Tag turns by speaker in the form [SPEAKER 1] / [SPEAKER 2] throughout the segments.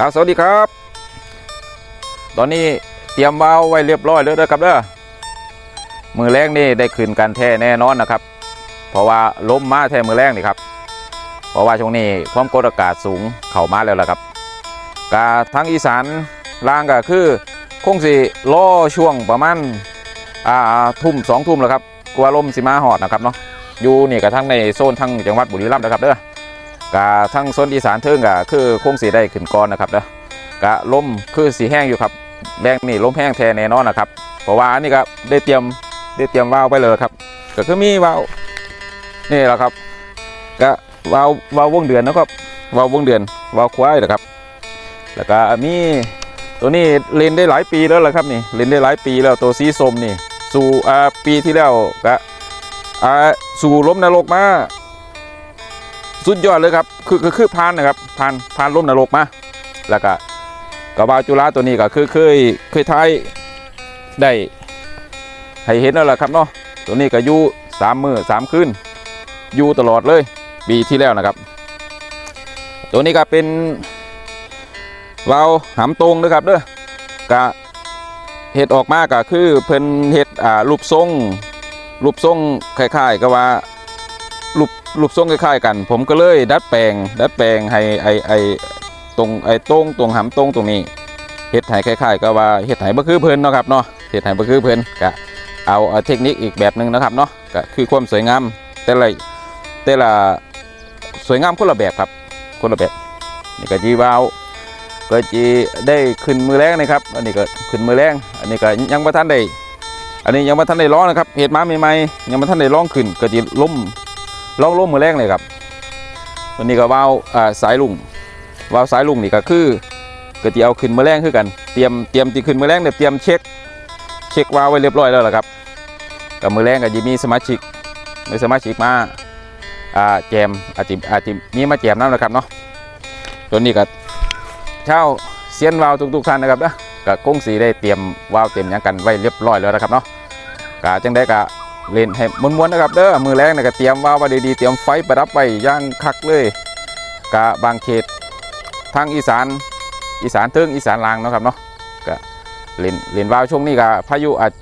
[SPEAKER 1] ครับสวัสดีครับ ตอนนี้เตรียมวาล์วไว้เรียบร้อยแล้วนะครับเด้อมือแรงนี่ได้ขึ้นกันแท้แน่นอนนะครับ เพราะว่าล้มมาแท้มือแรงนี่ครับ เพราะว่าช่วงนี้ความกดอากาศสูงเข้ามาแล้วล่ะครับกาทั้งอีสานล่างก็คือคงสิล่อช่วงประมาณอ่าทุ่มสองทุ่มแล้วครับกลัวลมสิมาหอดนะครับเนาะอยู่นี่กับทั้งในโซนทั้งจังหวัดบุรีรัมย์นะครับเด้อ กะทั้งโซนอีสานเทิงกะคือคงสีได้ขึ้นก่อนนะครับเด้อกะลมคือสีแห้งอยู่ครับแรงนี่ลมแห้งแท้แน่นอนนะครับ เพราะว่าอันนี้ก็ได้เตรียมได้เตรียมวาวไปเลยครับ ก็คือมีวาวนี่แหละครับก็วาววาววงเดือนนะครับวาววงเดือนวาวควายนะครับ แล้วก็มีตัวนี้เล่นได้หลายปีแล้วละครับนี่เล่นได้หลายปีแล้วตัวสีส้มนี่ สู่ปีที่แล้วก็สู่ล้มนรกมา สุดยอดเลยครับ คือคือคือพานนะครับพานพานล้มนรกมาแล้วก็กระบาจุฬาตัวนี้ก็คือเคยเคยทายได้ให้เห็นแล้วล่ะครับเนาะตัวนี้ก็อยู่สามมือสามคืนอยู่ตลอดเลยปีที่แล้วนะครับ ตัวนี้ก็เป็นวาล์วหำตรงนะครับเด้อกะเห็ดออกมาก็คือเพิ่นเห็ดอ่ารูปทรงรูปทรงคล้ายๆกับว่า รูปรูปทรงคล้ายๆกัน ผมก็เลยดัดแปลง ดัดแปลงให้ไอไอตรงไอตรงตรงหำตรงตรงนี้เฮ็ดให้คล้ายๆก็ว่าเฮ็ดให้บ่คือเพิ่นเนาะครับเนาะเฮ็ดให้บ่คือเพิ่นก็เอาเทคนิคอีกแบบหนึงนะครับเนาะก็คือความสวยงามแต่ละแต่ละสวยงามคนละแบบครับ คนละแบบนี่ก็จีวาวก็จีได้ขึ้นมือแรงนะครับ อันนี้ก็ขึ้นมือแรงอันนี้ก็ยังบ่ทันได้อันนี้ยังบ่ทันได้ร้องนะครับเฮ็ดมาใหม่ๆยังบ่ทันได้ร้องขึ้นก็จีล้ม ลองร่มมือแรกเลยครับตัวนี้ก็วาวสายลุงวาวสายลุงนี่ก็คือก็ที่เอาขึ้นมือแรงคือกัน เตรียมเตรียมที่ขึ้นมือแรงเนี่ยเตรียมเช็ค เช็ควาวไว้เรียบร้อยแล้วล่ะครับกับมือแรงก็จะมีสมาชิกมีสมาชิกมาแจมอาจจะอาจจะมีมาแจมน้ำนะครับเนาะตัวนี้ก็เช่าเซียนวาวทุกๆท่านนะครับนะก็คงสีได้เตรียมวาวเตรียมยังกันไว้เรียบร้อยแล้วนะครับเนาะกาจังได้กะ เล่นให้ม้วนๆนะครับเด้อมือแรงนะก็เตรียมว่าวไว้ดีๆเตรียมไฟประดับไว้ย่างคักเลยกะบางเขตทางอีสานอีสานเทิงอีสานลางเนาะครับเนาะก็เล่นเล่นว่าวช่วงนี้ก็พายุอาจ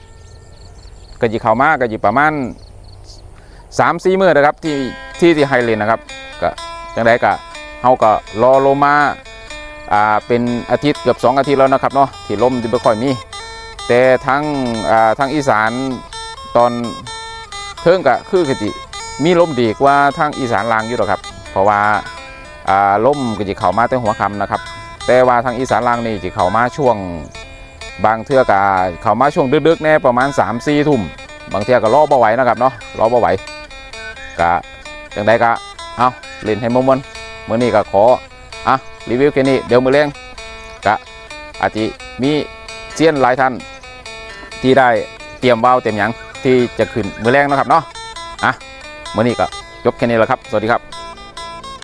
[SPEAKER 1] ก็จะเข้ามากก็จะประมาณสามสี่มื้อนะครับที่ที่ที่ไฮเลนนะครับก็จังไดก็เฮาก็รอลงมาอ่าเป็นอาทิตย์เกือบสองอาทิตย์แล้วนะครับเนาะที่ลมที่ไม่ค่อยมี แต่ทั้งอ่าทางอีสาน ตอนเทิงกะคือกะจิมีลมดีกว่าทางอีสานลางอยู่หรอกครับ เพราะว่าอ่าลมกะจิเข้ามาแต่หัวค่ำนะครับ แต่ว่าทางอีสานลางนี่จิเข้ามาช่วงบางเทือกะเข้ามาช่วงดึกๆแน่ประมาณ3 4ทุ่มบางเทือก็รอบ่ไหวนะครับเนาะรอบ่ไหวกะจังใดกะเอาเล่นให้มวนๆมื้อนี้ก็ขออะรีวิวแค่นี้เดี๋ยวมื้อแรงกะอาจจะมีเซียนหลายท่านที่ได้เตรียมว่าวเตรียมยัง ที่จะขึ้นมือแรงนะครับเนาะอะมื่อนี้ก็จบแค่นี้แหละครับ สวัสดีครับ